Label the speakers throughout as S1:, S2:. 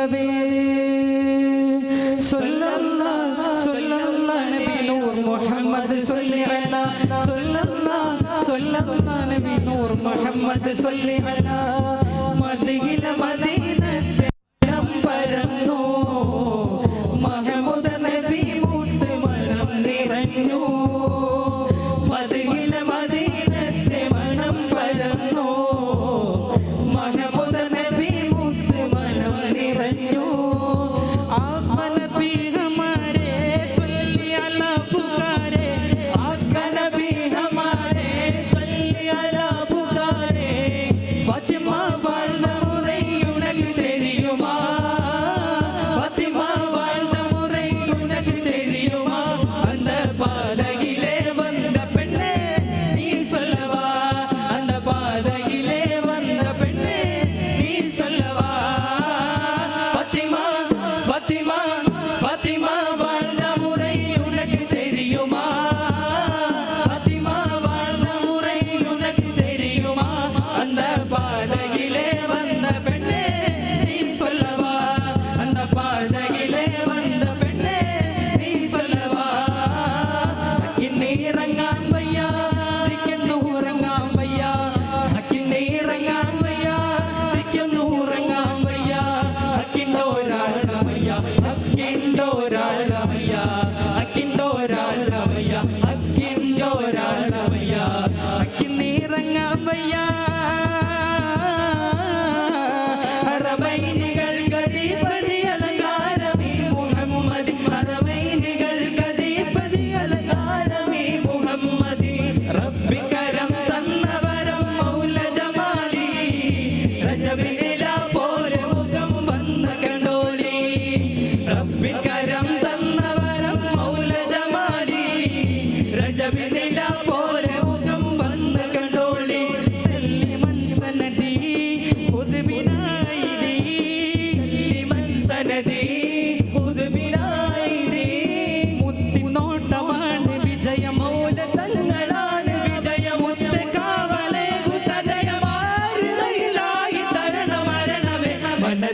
S1: ഹബീബേ സല്ലല്ലാ സല്ലല്ലാ നബി നൂർ മുഹമ്മദ് സല്ലി അലാ സല്ലല്ലാ സല്ലല്ലാ നബി നൂർ മുഹമ്മദ് സല്ലി അലാ മദീന മദീന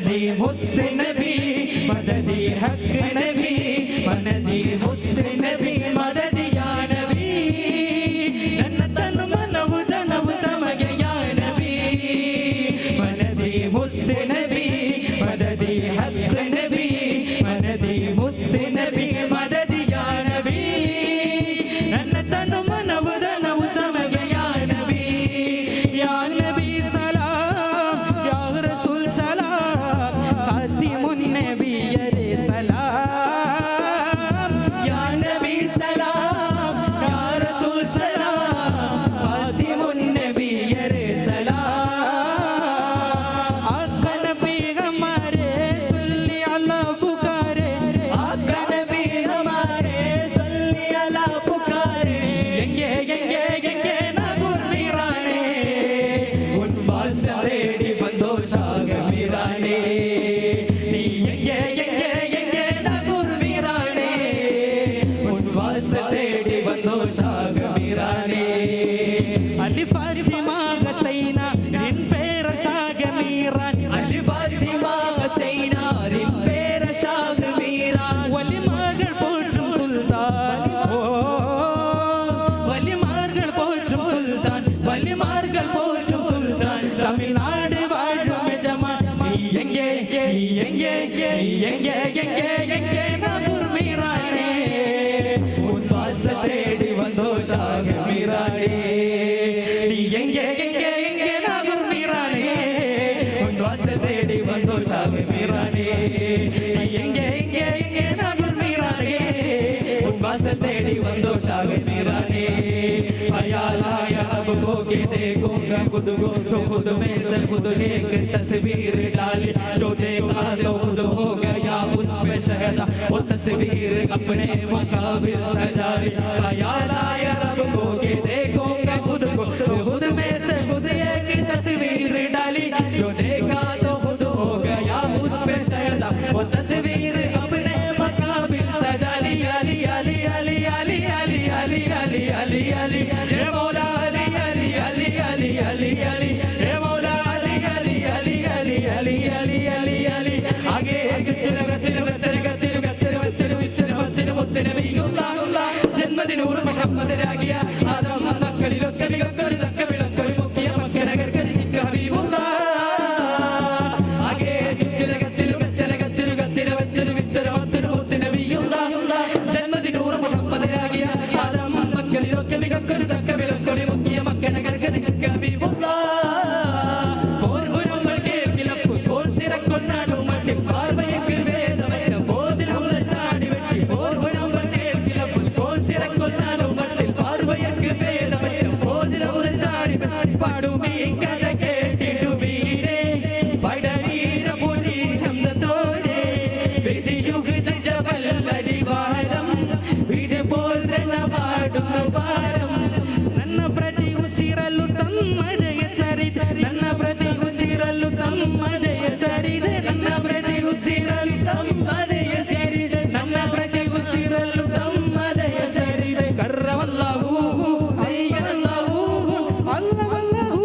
S1: മനതി മുത്ത് നബി മദതി ഹക്ക് നബി മനതി മുത്ത് നബി മദ ഉദ്വാസ തേടി വന്നോ ശാഖമീർ तेरी बंदोश आगनी रानी हया लाया अब को के देखूँगा खुद को तो खुद में से खुद एक तस्वीर डाली। जो देखा जो खुद हो गया उस पे शहदा। वो तस्वीर अपने मकाबिल सजाई। ജന്മദിനൂറ് മുഹമ്മദ് രാഗിയ ആദം മക്കളിലൊക്കെ മികക്ക മുഗ്ധ ജബൽ അടിവാരം വിജ പോൽ രണപാടുന്നു ഭാരം ನನ್ನ ಪ್ರತಿ ಉಸಿರಲ್ಲೂ ತಮ್ಮದೆಯ ಸರಿದೆ ನನ್ನ ಪ್ರತಿ ಉಸಿರಲ್ಲೂ ತಮ್ಮದೆಯ ಸರಿದೆ ನನ್ನ ಪ್ರತಿ ಉಸಿರಲ್ಲೂ ತಮ್ಮದೆಯ ಸರಿದೆ ನನ್ನ ಪ್ರತಿ ಉಸಿರಲ್ಲೂ ತಮ್ಮದೆಯ ಸರಿದೆ ಕರ್ರವಲ್ಲಹೂ ಅಯ್ಯಲ್ಲಹೂ ಅಲ್ಲವಲ್ಲಹೂ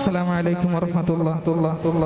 S1: അസ്സലാമലൈക്കും വറഹമത്തുള്ള